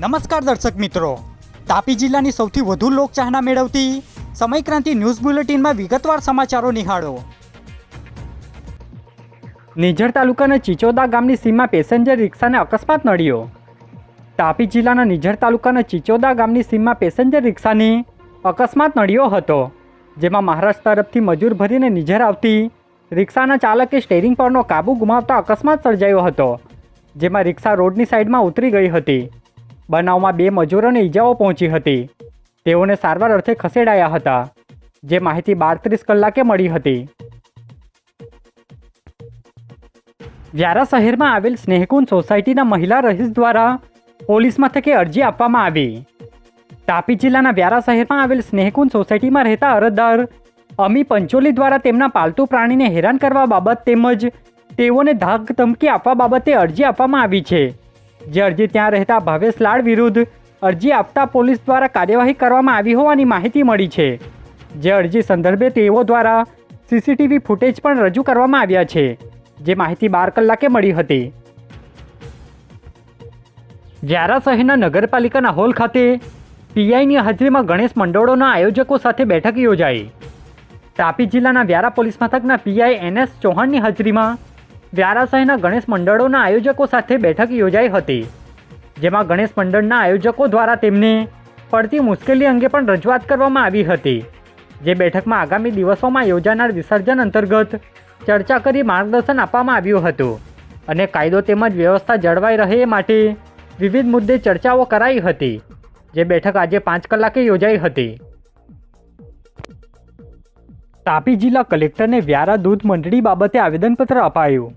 નમસ્કાર દર્શક મિત્રો. તાપી જિલ્લાની સૌથી વધુ લોકચાહના મેળવતી સમયક્રાંતિ ન્યૂઝ બુલેટિનમાં વિગતવાર સમાચારો નિહાળો. નિઝર તાલુકાના ચિચોદા ગામની સીમમાં પેસેન્જર રિક્ષાને અકસ્માત નડ્યો. તાપી જિલ્લાના નિઝર તાલુકાના ચિચોદા ગામની સીમમાં પેસેન્જર રિક્ષાને અકસ્માત નડ્યો હતો, જેમાં મહારાષ્ટ્ર તરફથી મજૂર ભરીને નિઝર આવતી રિક્ષાના ચાલકે સ્ટેરિંગ પરનો કાબુ ગુમાવતા અકસ્માત સર્જાયો હતો, જેમાં રિક્ષા રોડની સાઈડમાં ઉતરી ગઈ હતી. બનાવમાં બે મજૂરોને ઈજાઓ પહોંચી હતી. તેઓને સારવાર અર્થે ખસેડાયા હતા, જે માહિતી બારત્રીસ કલાકે મળી હતી. વ્યારા શહેરમાં આવેલ સ્નેહકુંજ સોસાયટીના મહિલા રહીશ દ્વારા પોલીસ મથકે અરજી આપવામાં આવી. તાપી જિલ્લાના વ્યારા શહેરમાં આવેલ સ્નેહકુંજ સોસાયટીમાં રહેતા અરજદાર અમી પંચોલી દ્વારા તેમના પાલતુ પ્રાણીને હેરાન કરવા બાબત તેમજ તેઓને ધાક ધમકી આપવા બાબતે અરજી આપવામાં આવી છે. જે અરજી ત્યાં રહેતા ભાવેશ લાડ વિરુદ્ધ અરજી આપતા પોલીસ દ્વારા કાર્યવાહી કરવામાં આવી હોવાની માહિતી મળી છે. જે અરજી સંદર્ભે તેઓ દ્વારા સીસીટીવી ફૂટેજ પણ રજૂ કરવામાં આવ્યા છે, જે માહિતી બાર કલાકે મળી હતી. વ્યારા શહેરના નગરપાલિકાના હોલ ખાતે પીઆઈની હાજરીમાં ગણેશ મંડળોના આયોજકો સાથે બેઠક યોજાઈ. તાપી જિલ્લાના વ્યારા પોલીસ મથકના પીઆઈ એન એસ ચૌહાણની હાજરીમાં વ્યારા શહેરના ગણેશ મંડળોના આયોજકો સાથે બેઠક યોજાઈ હતી, જેમાં ગણેશ મંડળના આયોજકો દ્વારા તેમને પડતી મુશ્કેલી અંગે પણ રજૂઆત કરવામાં આવી હતી, જે બેઠકમાં આગામી દિવસોમાં યોજાનાર વિસર્જન અંતર્ગત ચર્ચા કરી માર્ગદર્શન આપવામાં આવ્યું હતું અને કાયદો તેમજ વ્યવસ્થા જળવાઈ રહે માટે વિવિધ મુદ્દે ચર્ચાઓ કરાઈ હતી, જે બેઠક આજે પાંચ કલાકે યોજાઈ હતી. તાપી જિલ્લા કલેક્ટરને વ્યારા દૂધ મંડળી બાબતે આવેદનપત્ર અપાયું.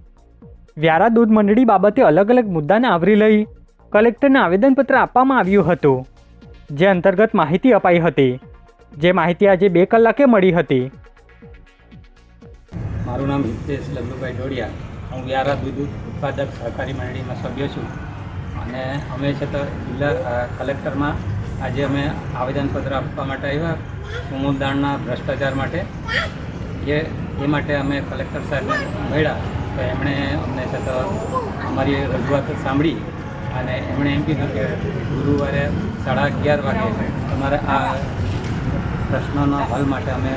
વ્યારા દૂધ મંડળી બાબતે અલગ અલગ મુદ્દાને આવરી લઈ કલેક્ટરને આવેદનપત્ર આપવામાં આવ્યું હતું, જે અંતર્ગત માહિતી અપાઈ હતી, જે માહિતી આજે બે કલાકે મળી હતી. મારું નામ હિતેશ લલ્લુભાઈ ઢોડિયા હું વ્યારા દૂધ ઉત્પાદક સહકારી મંડળીમાં સભ્ય છું. અને અમે છતાં જિલ્લા કલેક્ટરમાં આજે અમે આવેદનપત્ર આપવા માટે આવ્યા સુમુદાણના ભ્રષ્ટાચાર માટે. એ એ માટે અમે કલેક્ટર સાહેબને મળ્યા તો એમણે અમને છતાં અમારી રજૂઆત સાંભળી અને એમણે એમ કીધું કે ગુરુવારે સાડા અગિયાર વાગે તમારે આ પ્રશ્નોના હલ માટે અમે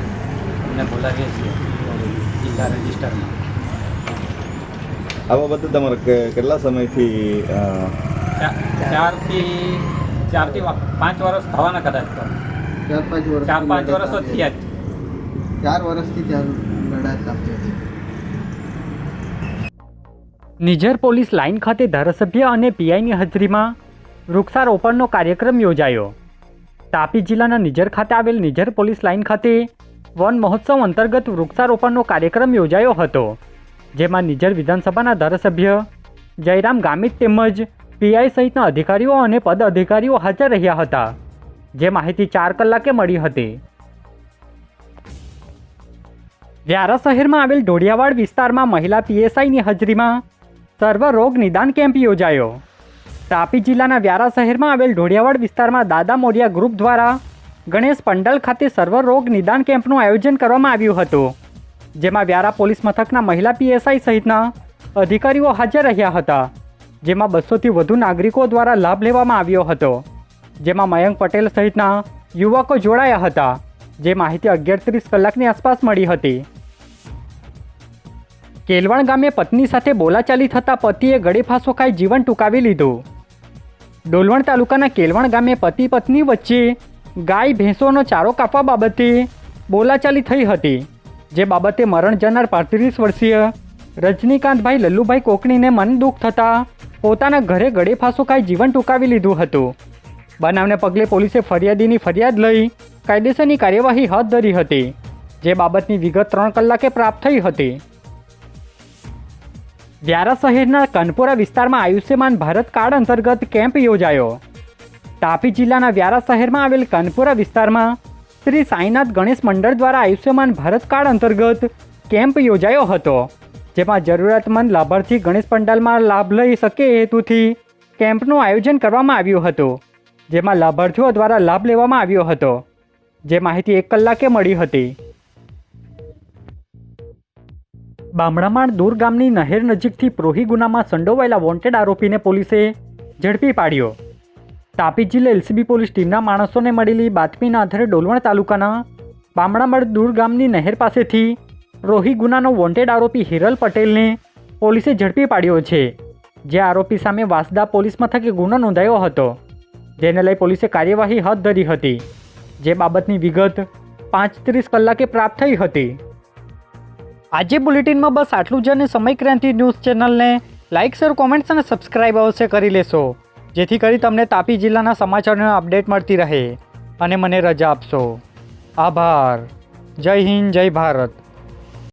અમને બોલાવીએ છીએ જિલ્લા રજિસ્ટરમાં. આ બાબતે તમારે કેટલા સમયથી ચારથી ચારથી પાંચ વર્ષ થવાના કદાચ તો. ચાર પાંચ વર્ષ ચાર પાંચ વર્ષ થયા જ. ચાર વર્ષથી ત્યાં લડાત ચાલતી હતી નિઝર પોલીસ લાઇન ખાતે ધારાસભ્ય અને પીઆઈની હાજરીમાં વૃક્ષારોપણનો કાર્યક્રમ યોજાયો. તાપી જિલ્લાના નિઝર ખાતે આવેલ નિઝર પોલીસ લાઇન ખાતે વન મહોત્સવ અંતર્ગત વૃક્ષારોપણનો કાર્યક્રમ યોજાયો હતો જેમાં નિઝર વિધાનસભાના ધારાસભ્ય જયરામ ગામિત તેમજ પીઆઈ સહિતના અધિકારીઓ અને પદ અધિકારીઓ હાજર રહ્યા હતા, જે માહિતી ચાર કલાકે મળી હતી. વ્યારા શહેરમાં આવેલ ઢોળિયાવાડ વિસ્તારમાં મહિલા પીએસઆઈની હાજરીમાં સર્વ રોગ નિદાન કેમ્પ યોજાયો. તાપી જિલ્લાના વ્યારા શહેરમાં આવેલ ઢોળિયાવાડ વિસ્તારમાં દાદા મોરિયા ગ્રુપ દ્વારા ગણેશ પંડલ ખાતે સર્વ રોગ નિદાન કેમ્પનું આયોજન કરવામાં આવ્યું હતું, જેમાં વ્યારા પોલીસ મથકના મહિલા પીએસઆઈ સહિતના અધિકારીઓ હાજર રહ્યા હતા. જેમાં બસોથી વધુ નાગરિકો દ્વારા લાભ લેવામાં આવ્યો હતો. જેમાં મયંક પટેલ સહિતના યુવકો જોડાયા હતા. જે માહિતી અગિયાર ત્રીસ કલાકની આસપાસ મળી હતી. કેલવણ ગામે પત્ની સાથે બોલાચાલી થતાં પતિએ ગળે ફાંસો ખાઈ જીવન ટૂંકાવી લીધું. ડોલવણ તાલુકાના કેલવણ ગામે પતિ પત્ની વચ્ચે ગાય ભેંસોનો ચારો કાપવા બાબતે બોલાચાલી થઈ હતી. જે બાબતે મરણ જનાર પાંત્રીસ વર્ષીય રજનીકાંતભાઈ લલ્લુભાઈ કોકણીને મન દુઃખ થતાં પોતાના ઘરે ગળે ફાંસો ખાઈ જીવન ટૂંકાવી લીધું હતું. બનાવને પગલે પોલીસે ફરિયાદીની ફરિયાદ લઈ કાયદેસરની કાર્યવાહી હાથ ધરી હતી, જે બાબતની વિગત ત્રણ કલાકે પ્રાપ્ત થઈ હતી. વ્યારા શહેરના કનપોરા વિસ્તારમાં આયુષ્યમાન ભારત કાર્ડ અંતર્ગત કેમ્પ યોજાયો. તાપી જિલ્લાના વ્યારા શહેરમાં આવેલ કનપોરા વિસ્તારમાં શ્રી સાંઈનાથ ગણેશ મંડળ દ્વારા આયુષ્યમાન ભારત કાર્ડ અંતર્ગત કેમ્પ યોજાયો હતો. જેમાં જરૂરતમંદ લાભાર્થી ગણેશ પંડાલમાં લાભ લઈ શકે એ હેતુથી કેમ્પનું આયોજન કરવામાં આવ્યું હતું, જેમાં લાભાર્થીઓ દ્વારા લાભ લેવામાં આવ્યો હતો. જે માહિતી એક કલાકે મળી હતી. બામણામાણ દૂર ગામની નહેર નજીકથી પ્રોહી ગુનામાં સંડોવાયેલા વોન્ટેડ આરોપીને પોલીસે ઝડપી પાડ્યો. તાપી જિલ્લા એલસીબી પોલીસ ટીમના માણસોને મળેલી બાતમીના આધારે ડોલવણ તાલુકાના બામણામડ દૂર ગામની નહેર પાસેથી રોહી ગુનાનો વોન્ટેડ આરોપી હિરલ પટેલને પોલીસે ઝડપી પાડ્યો છે, જે આરોપી સામે વાસદા પોલીસ મથકે ગુનો નોંધાયો હતો, જેને લઈ પોલીસે કાર્યવાહી હાથ ધરી હતી, જે બાબતની વિગત પાંચ ત્રીસ કલાકે પ્રાપ્ત થઈ હતી. આજે બુલેટિનમાં બસ આટલું જ અને સમય ક્રાંતિ ન્યૂઝ ચેનલને લાઇક શેર, કોમેન્ટ્સ અને સબસ્ક્રાઇબ અવશ્ય કરી લેશો, જેથી કરી તમને તાપી જિલ્લાના સમાચારનો અપડેટ મળતી રહે. અને મને રજા આપશો. આભાર. જય હિન્દ, જય ભારત.